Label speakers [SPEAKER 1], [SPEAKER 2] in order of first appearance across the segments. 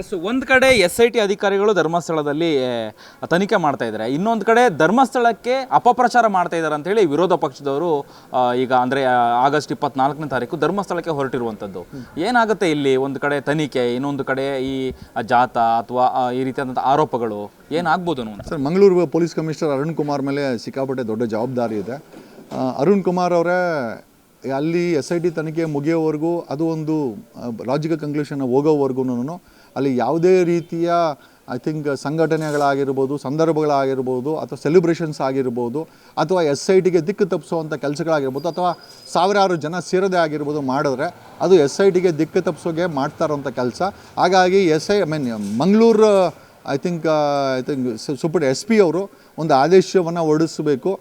[SPEAKER 1] S ಒಂದು ಕಡೆ S I T ಅಧಿಕಾರಿಗಳು ಧರ್ಮಸ್ಥಳದಲ್ಲಿ ತನಿಖೆ ಮಾಡ್ತಾ ಇದ್ದಾರೆ. ಇನ್ನೊಂದು ಕಡೆ ಧರ್ಮಸ್ಥಳಕ್ಕೆ ಅಪಪ್ರಚಾರ ಮಾಡ್ತಾ ಇದ್ದಾರೆ ಅಂತ ಹೇಳಿ ವಿರೋಧ ಪಕ್ಷದವರು ಈಗ ಅಂದರೆ ಆಗಸ್ಟ್ ಇಪ್ಪತ್ನಾಲ್ಕನೇ ತಾರೀಕು ಧರ್ಮಸ್ಥಳಕ್ಕೆ ಹೊರಟಿರುವಂಥದ್ದು ಏನಾಗುತ್ತೆ ಇಲ್ಲಿ ಒಂದು ಕಡೆ ತನಿಖೆ, ಇನ್ನೊಂದು ಕಡೆ ಈ ಜಾಥಾ ಅಥವಾ ಈ ರೀತಿಯಾದಂಥ ಆರೋಪಗಳು? ಏನಾಗ್ಬೋದು
[SPEAKER 2] sir, Mangaluru police commissioner Arun Kumar ಮೇಲೆ ಸಿಕ್ಕಾಪಟ್ಟೆ ದೊಡ್ಡ ಜವಾಬ್ದಾರಿ ಇದೆ. ಅರುಣ್ ಕುಮಾರ್ ಅವರೇ, ಅಲ್ಲಿ ಎಸ್ ಐ ಟಿ ತನಿಖೆ ಮುಗಿಯೋವರೆಗೂ ಅದು ಒಂದು ಲಾಜಿಕಲ್ ಕಂಕ್ಲೂಷನ್ ಹೋಗೋವರೆಗೂ ಅಲ್ಲಿ ಯಾವುದೇ ರೀತಿಯ ಐ ಥಿಂಕ್ ಸಂಘಟನೆಗಳಾಗಿರ್ಬೋದು, ಸಂದರ್ಭಗಳಾಗಿರ್ಬೋದು, ಅಥವಾ ಸೆಲೆಬ್ರೇಷನ್ಸ್ ಆಗಿರ್ಬೋದು, ಅಥವಾ ಎಸ್ ಐ ಟಿಗೆ ದಿಕ್ಕು ತಪ್ಪಿಸುವಂಥ ಕೆಲಸಗಳಾಗಿರ್ಬೋದು, ಅಥವಾ ಸಾವಿರಾರು ಜನ ಸೇರದೆ ಆಗಿರ್ಬೋದು ಮಾಡಿದ್ರೆ ಅದು ಎಸ್ ಐ ಟಿಗೆ ದಿಕ್ಕು ತಪ್ಪಿಸೋಗೆ ಮಾಡ್ತಾ ಕೆಲಸ. ಹಾಗಾಗಿ S I I mean Mangaluru I think I think super S P ಅವರು ಒಂದು ಆದೇಶವನ್ನು ಹೊರಡಿಸಬೇಕು.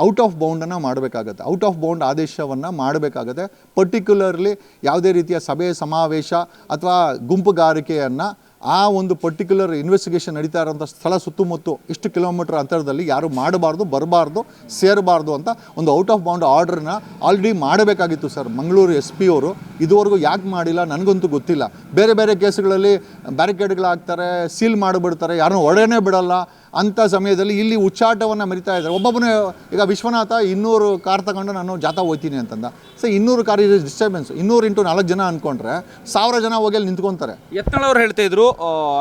[SPEAKER 2] ಔಟ್ ಆಫ್ ಬೌಂಡನ್ನು ಮಾಡಬೇಕಾಗತ್ತೆ. ಔಟ್ ಆಫ್ ಬೌಂಡ್ ಆದೇಶವನ್ನು ಮಾಡಬೇಕಾಗತ್ತೆ. ಪರ್ಟಿಕ್ಯುಲರ್ಲಿ ಯಾವುದೇ ರೀತಿಯ ಸಭೆ, ಸಮಾವೇಶ ಅಥವಾ ಗುಂಪುಗಾರಿಕೆಯನ್ನು ಆ ಒಂದು ಪರ್ಟಿಕ್ಯುಲರ್ ಇನ್ವೆಸ್ಟಿಗೇಷನ್ ನಡೀತಾ ಇರೋಂಥ ಸ್ಥಳ ಸುತ್ತಮುತ್ತ ಇಷ್ಟು ಕಿಲೋಮೀಟರ್ ಅಂತರದಲ್ಲಿ ಯಾರು ಮಾಡಬಾರ್ದು, ಬರಬಾರ್ದು, ಸೇರಬಾರ್ದು ಅಂತ ಒಂದು ಔಟ್ ಆಫ್ ಬೌಂಡ್ ಆರ್ಡ್ರನ್ನ ಆಲ್ರೆಡಿ ಮಾಡಬೇಕಾಗಿತ್ತು ಸರ್ ಮಂಗಳೂರು ಎಸ್ ಪಿ ಅವರು. ಇದುವರೆಗೂ ಯಾಕೆ ಮಾಡಿಲ್ಲ ನನಗಂತೂ ಗೊತ್ತಿಲ್ಲ. ಬೇರೆ ಬೇರೆ ಕೇಸ್ಗಳಲ್ಲಿ ಬ್ಯಾರಿಕೇಡ್ಗಳಾಗ್ತಾರೆ ಸೀಲ್ ಮಾಡಿಬಿಡ್ತಾರೆ. ಯಾರನ್ನೂ ಒಡೆಯೇ ಬಿಡಲ್ಲ. ಅಂಥ ಸಮಯದಲ್ಲಿ ಇಲ್ಲಿ ಉಚ್ಚಾಟವನ್ನು ಮರಿತಾ ಇದ್ದಾರೆ. ಒಬ್ಬೊಬ್ಬನೇ ಈಗ ವಿಶ್ವನಾಥ ಇನ್ನೂರು ಕಾರ್ ತಗೊಂಡು ನಾನು ಜಾಥಾ ಹೋಗ್ತೀನಿ ಅಂತಂದ. ಸೊ ಇನ್ನೂರು ಕಾರ್ ಇದೆ ಡಿಸ್ಟರ್ಬೆನ್ಸ್ ಇನ್ನೂರು ಇಂಟು ನಾಲ್ಕು ಜನ ಅಂದ್ಕೊಂಡ್ರೆ ಸಾವಿರ ಜನ ಹೋಗಿ ಅಲ್ಲಿ ನಿಂತ್ಕೊತಾರೆ.
[SPEAKER 1] ಎತ್ತಳವ್ರು ಅವ್ರು ಹೇಳ್ತಾ ಇದ್ರು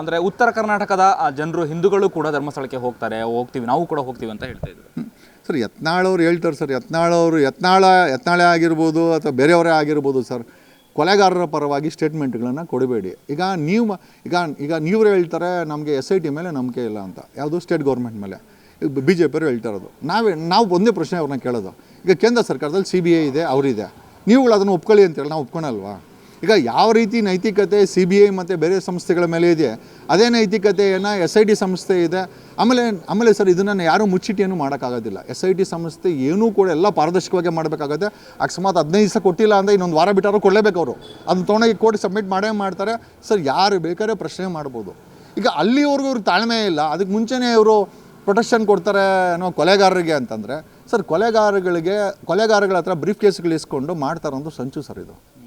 [SPEAKER 1] ಅಂದರೆ ಉತ್ತರ ಕರ್ನಾಟಕದ ಜನರು ಹಿಂದೂಗಳು ಕೂಡ ಧರ್ಮಸ್ಥಳಕ್ಕೆ ಹೋಗ್ತಾರೆ ಹೋಗ್ತೀವಿ ನಾವು ಕೂಡ ಹೋಗ್ತೀವಿ ಅಂತ ಹೇಳ್ತಾ ಇದ್ರು.
[SPEAKER 2] ಸರ್ ಯತ್ನಾಳವ್ರು ಹೇಳ್ತಾರೆ ಸರ್ ಯತ್ನಾಳವರು ಯತ್ನಾಳ ಯತ್ನಾಳೆ ಆಗಿರ್ಬೋದು ಅಥವಾ ಬೇರೆಯವರೇ ಆಗಿರ್ಬೋದು ಸರ್ ಕೊಲೆಗಾರರ ಪರವಾಗಿ ಸ್ಟೇಟ್ಮೆಂಟ್ಗಳನ್ನು ಕೊಡಬೇಡಿ. ಈಗ ನೀವು ಈಗ ಈಗ ನೀವು ಹೇಳ್ತಾರೆ ನಮಗೆ ಎಸ್ ಐ ಟಿ ಮೇಲೆ ನಂಬಿಕೆ ಇಲ್ಲ ಅಂತ. ಯಾವುದು ಸ್ಟೇಟ್ ಗೌರ್ಮೆಂಟ್ ಮೇಲೆ. ಈಗ ಬಿ ಜೆ ಪಿಯವರು ಹೇಳ್ತಾ ಇರೋದು. ನಾವೇ, ನಾವು ಒಂದೇ ಪ್ರಶ್ನೆ ಅವ್ರನ್ನ ಕೇಳೋದು. ಈಗ ಕೇಂದ್ರ ಸರ್ಕಾರದಲ್ಲಿ ಸಿ ಬಿ ಐ ಇದೆ, ಅವರಿದೆ. ನೀವುಗಳು ಅದನ್ನು ಒಪ್ಕೊಳ್ಳಿ ಅಂತೇಳಿ ನಾವು ಒಪ್ಕೊಳಲ್ವಾ? ಈಗ ಯಾವ ರೀತಿ ನೈತಿಕತೆ ಸಿ ಬಿ ಐ ಮತ್ತು ಬೇರೆ ಸಂಸ್ಥೆಗಳ ಮೇಲೆ ಇದೆ, ಅದೇ ನೈತಿಕತೆಯನ್ನು ಎಸ್ ಐ ಟಿ ಸಂಸ್ಥೆ ಇದೆ. ಆಮೇಲೆ ಆಮೇಲೆ ಸರ್ ಇದನ್ನು ಯಾರೂ ಮುಚ್ಚಿಟ್ಟಿಯನ್ನು ಮಾಡೋಕ್ಕಾಗೋದಿಲ್ಲ. ಎಸ್ ಐ ಟಿ ಸಂಸ್ಥೆ ಏನೂ ಕೂಡ ಎಲ್ಲ ಪಾರದರ್ಶಕವಾಗಿ ಮಾಡಬೇಕಾಗುತ್ತೆ. ಅಕಸ್ಮಾತ್ ಹದಿನೈದು ದಿವಸ ಕೊಟ್ಟಿಲ್ಲ ಅಂದರೆ ಇನ್ನೊಂದು ವಾರ ಬಿಟ್ಟಾರು ಕೊಡಲೇಬೇಕು ಅವರು. ಅದನ್ನ ತೊಗೊಂಡೋಗಿ ಕೋರ್ಟ್ ಸಬ್ಮಿಟ್ ಮಾಡೇ ಮಾಡ್ತಾರೆ. ಸರ್, ಯಾರು ಬೇಕಾದ್ರೆ ಪ್ರಶ್ನೆ ಮಾಡ್ಬೋದು. ಈಗ ಅಲ್ಲಿವರೆಗೂ ಇವ್ರಿಗೆ ತಾಳ್ಮೆ ಇಲ್ಲ. ಅದಕ್ಕೆ ಮುಂಚೆನೇ ಇವರು ಪ್ರೊಟೆಕ್ಷನ್ ಕೊಡ್ತಾರೆ ಅನ್ನೋ ಕೊಲೆಗಾರರಿಗೆ ಅಂತಂದರೆ, ಸರ್ ಕೊಲೆಗಾರಗಳಿಗೆ, ಕೊಲೆಗಾರಗಳ ಹತ್ರ ಬ್ರೀಫ್ ಕೇಸ್ಗಳು ಇಸ್ಕೊಂಡು ಮಾಡ್ತಾರಂದು ಸಂಚು ಸರ್ ಇದು.